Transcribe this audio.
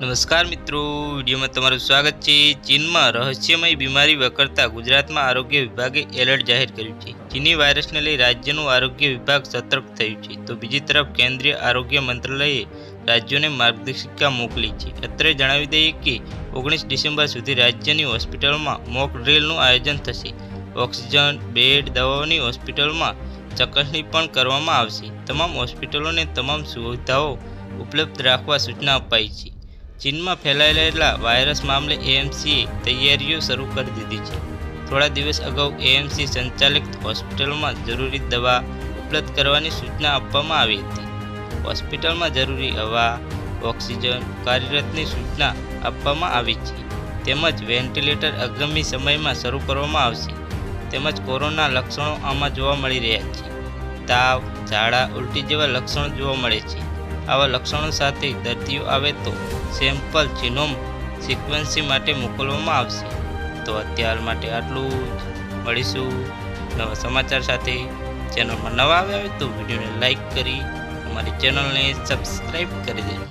નમસ્કાર મિત્રો, વિડીયોમાં તમારું સ્વાગત છે. ચીનમાં રહસ્યમય બીમારી વકરતા ગુજરાતમાં આરોગ્ય વિભાગે એલર્ટ જાહેર કર્યું છે. ચીની વાયરસને લઈ રાજ્યનું આરોગ્ય વિભાગ સતર્ક થયું છે. તો બીજી તરફ કેન્દ્રીય આરોગ્ય મંત્રાલયે રાજ્યોને માર્ગદર્શિકા મોકલી છે. અત્રે જણાવી દઈએ કે, ઓગણીસ ડિસેમ્બર સુધી રાજ્યની હોસ્પિટલમાં મોક ડ્રિલનું આયોજન થશે. ઓક્સિજન, બેડ, દવાઓની હોસ્પિટલમાં ચકાસણી પણ કરવામાં આવશે. તમામ હોસ્પિટલોને તમામ સુવિધાઓ ઉપલબ્ધ રાખવા સૂચના અપાઈ છે. ચીનમાં ફેલાયેલા વાયરસ મામલે એએમસીએ તૈયારીઓ શરૂ કરી દીધી છે. થોડા દિવસ અગાઉ એએમસી સંચાલિત હોસ્પિટલમાં જરૂરી દવા ઉપલબ્ધ કરવાની સૂચના આપવામાં આવી હતી. હોસ્પિટલમાં જરૂરી હવા, ઓક્સિજન, કાર્યરતની સૂચના આપવામાં આવી છે. તેમજ વેન્ટિલેટર આગામી સમયમાં શરૂ કરવામાં આવશે. તેમજ કોરોના લક્ષણો આમાં જોવા મળી રહ્યા છે. તાવ, ઝાડા, ઉલટી જેવા લક્ષણો જોવા મળે છે. આવા લક્ષણો સાથે દર્દીઓ આવે તો સેમ્પલ જીનોમ સિક્વન્સી માટે મોકલવામાં આવશે. તો અત્યાર માટે આટલું જ. મળીશું નવા સમાચાર સાથે. ચેનલમાં નવા આવ્યા હોય તો વિડીયોને લાઇક કરી, અમારી ચેનલને સબસ્ક્રાઈબ કરી દેજો.